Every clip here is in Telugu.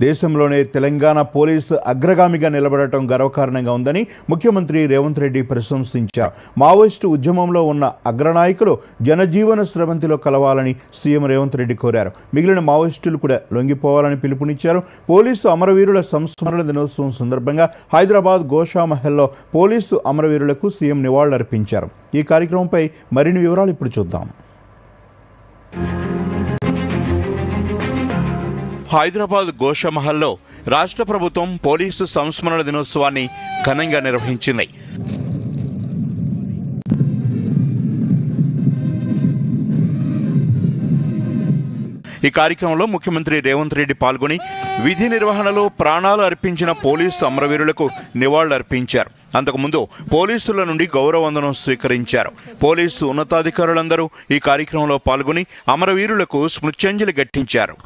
దేశంలోనే తెలంగాణ పోలీసు అగ్రగామిగా నిలబడటం గర్వకారణంగా ఉందని ముఖ్యమంత్రి రేవంత్ రెడ్డి ప్రశంసించారు. మావోయిస్టు ఉద్యమంలో ఉన్న అగ్రనాయకులు జనజీవన స్రవంతిలో కలవాలని సీఎం రేవంత్ రెడ్డి కోరారు. మిగిలిన మావోయిస్టులు కూడా లొంగిపోవాలని పిలుపునిచ్చారు. పోలీసు అమరవీరుల సంస్మరణ దినోత్సవం సందర్భంగా హైదరాబాద్ గోషామహల్లో పోలీసు అమరవీరులకు సీఎం నివాళులర్పించారు. ఈ కార్యక్రమంపై మరిన్ని వివరాలు ఇప్పుడు చూద్దాం. హైదరాబాద్ గోషమహల్లో రాష్ట్ర ప్రభుత్వం పోలీసు సంస్మరణ దినోత్సవాన్ని ఘనంగా నిర్వహించింది. ఈ కార్యక్రమంలో ముఖ్యమంత్రి రేవంత్ రెడ్డి పాల్గొని విధి నిర్వహణలో ప్రాణాలు అర్పించిన పోలీసు అమరవీరులకు నివాళులు అర్పించారు. అంతకుముందు పోలీసుల నుండి గౌరవందనం స్వీకరించారు. పోలీసు ఉన్నతాధికారులందరూ ఈ కార్యక్రమంలో పాల్గొని అమరవీరులకు స్మృత్యంజలి ఘట్టించారు.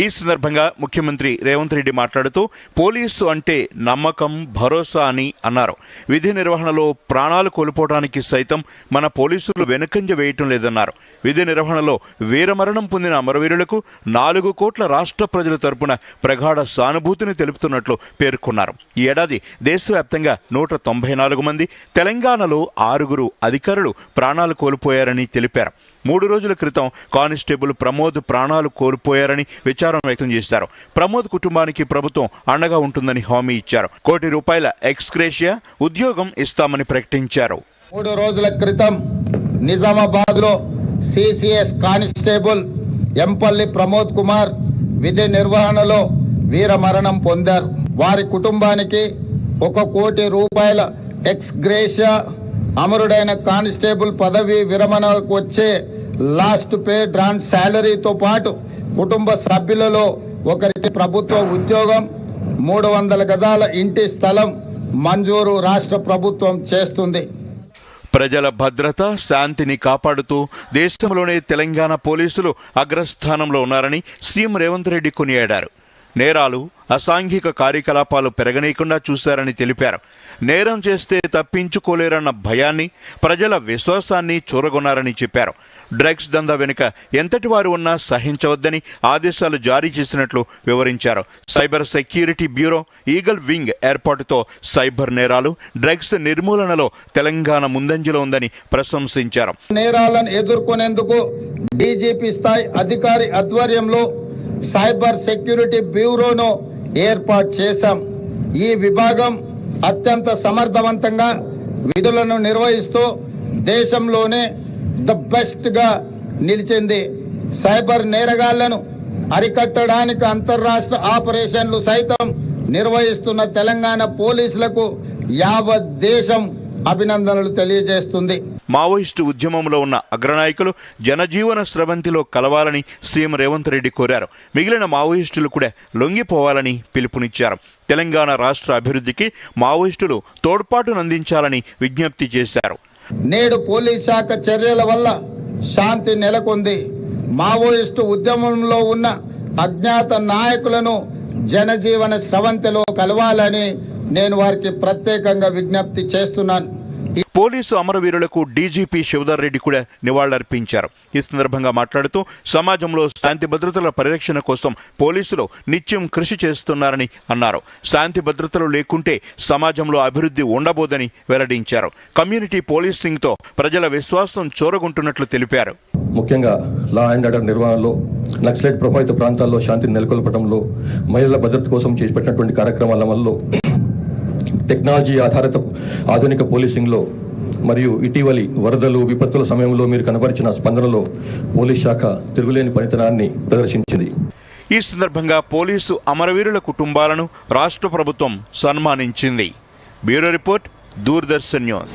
ఈ సందర్భంగా ముఖ్యమంత్రి రేవంత్ రెడ్డి మాట్లాడుతూ పోలీసు అంటే నమ్మకం భరోసా అని అన్నారు. విధి నిర్వహణలో ప్రాణాలు కోల్పోవడానికి సైతం మన పోలీసులు వెనుకంజ వేయటం లేదన్నారు. విధి నిర్వహణలో వీరమరణం పొందిన అమరవీరులకు నాలుగు కోట్ల రాష్ట్ర ప్రజల తరపున ప్రగాఢ సానుభూతిని తెలుపుతున్నట్లు పేర్కొన్నారు. ఈ ఏడాది దేశవ్యాప్తంగా నూట తొంభై నాలుగు మంది తెలంగాణలో ఆరుగురు అధికారులు ప్రాణాలు కోల్పోయారని తెలిపారు. మూడు రోజుల క్రితం కానిస్టేబుల్ ప్రమోద్ ప్రాణాలు కోల్పోయారని విచారం వ్యక్తం చేశారు. ప్రమోద్ కుటుంబానికి ప్రభుత్వం అండగా ఉంటుందని హామీ ఇచ్చారు. కోటి రూపాయల ఎక్స్గ్రేషియా ఉద్యోగం ఇస్తామని ప్రకటించారు. మూడు రోజుల క్రితం నిజామాబాద్లో సిసిఎస్ కానిస్టేబుల్ ఎంపల్లి ప్రమోద్ కుమార్ విధి నిర్వహణలో వీర మరణం పొందారు. వారి కుటుంబానికి ఒక కోటి రూపాయల ఎక్స్ గ్రేషియా అమరుడైన కానిస్టేబుల్ పదవి విరమణకు వచ్చే లాస్ట్ పే డ్రాన్ శాలరీతో పాటు కుటుంబ సభ్యులలో ఒకరికి ప్రభుత్వ ఉద్యోగం మూడు వందల గజాల ఇంటి స్థలం మంజూరు రాష్ట్ర ప్రభుత్వం చేస్తుంది. ప్రజల భద్రత శాంతిని కాపాడుతూ దేశంలోనే తెలంగాణ పోలీసులు అగ్రస్థానంలో ఉన్నారని సీఎం రేవంత్ రెడ్డి కొనియాడారు. నేరాలు అసాంఘిక కార్యకలాపాలు పెరగనీయకుండా చూశారని తెలిపారు. నేరం చేస్తే తప్పించుకోలేరన్న భయాన్ని ప్రజల విశ్వాసాన్ని చూరగొన్నారని చెప్పారు. డ్రగ్స్ దందా వెనుక ఎంతటి వారు ఉన్నా సహించవద్దని ఆదేశాలు జారీ చేసినట్లు వివరించారు. Cyber security bureau eagle wing ఏర్పాటుతో cyber నేరాలు డ్రగ్స్ నిర్మూలనలో తెలంగాణ ముందంజలో ఉందని ప్రశంసించారు. నేరాలను ఎదుర్కొనేందుకు డీజీపీ స్థాయి అధికారి ఆధ్వర్యంలో సైబర్ సెక్యూరిటీ బ్యూరోను ఏర్పాటు చేశాం. ఈ విభాగం అత్యంత సమర్థవంతంగా విధులను నిర్వహిస్తూ దేశంలోనే ద బెస్ట్గా నిలిచింది. సైబర్ నేరగాళ్ళను అరికట్టడానికి అంతర్రాష్ట్ర ఆపరేషన్లు సైతం నిర్వహిస్తున్న తెలంగాణ పోలీసులకు యావత్ దేశం అభినందనలు తెలియజేస్తుంది. మావోయిస్టు ఉద్యమంలో ఉన్న అగ్రనాయకులు జనజీవన స్రవంతిలో కలవాలని సీఎం రేవంత్ రెడ్డి కోరారు. మిగిలిన మావోయిస్టులు కూడా లొంగిపోవాలని పిలుపునిచ్చారు. తెలంగాణ రాష్ట్ర అభివృద్ధికి మావోయిస్టులు తోడ్పాటునందించాలని విజ్ఞప్తి చేశారు. నేడు పోలీస్ శాఖ చర్యల వల్ల శాంతి నెలకొంది. మావోయిస్టు ఉద్యమంలో ఉన్న అజ్ఞాత నాయకులను జనజీవన స్రవంతిలో కలవాలని నేను వారికి ప్రత్యేకంగా విజ్ఞప్తి చేస్తున్నాను. పోలీసు అమరవీరులకు డీజీపీ శివధర్ రెడ్డి కూడా నివాళులర్పించారు. ఈ సందర్భంగా మాట్లాడుతూ సమాజంలో శాంతి భద్రతల పరిరక్షణ కోసం పోలీసులు నిత్యం కృషి చేస్తున్నారని అన్నారు. శాంతి భద్రతలు లేకుంటే సమాజంలో అభివృద్ధి ఉండబోదని వెల్లడించారు. కమ్యూనిటీ పోలీసింగ్తో ప్రజల విశ్వాసం చూరగొంటున్నట్లు తెలిపారు. ముఖ్యంగా లా అండ్ ఆర్డర్ నిర్వహణలో నక్సలైట్ ప్రభావిత ప్రాంతాల్లో శాంతిని నెలకొల్పడంలో మహిళల భద్రత కోసం చేపట్టినటువంటి కార్యక్రమాల వల్ల టెక్నాలజీ ఆధారిత ఆధునిక పోలీసింగ్లో మరియు ఇటీవలి వరదలు విపత్తుల సమయంలో మీరు కనబరిచిన స్పందనలో పోలీస్ శాఖ తిరుగులేని పనితనాన్ని ప్రదర్శించింది. ఈ సందర్భంగా పోలీసు అమరవీరుల కుటుంబాలను రాష్ట్ర ప్రభుత్వం సన్మానించింది. Bureau report Doordarshan news.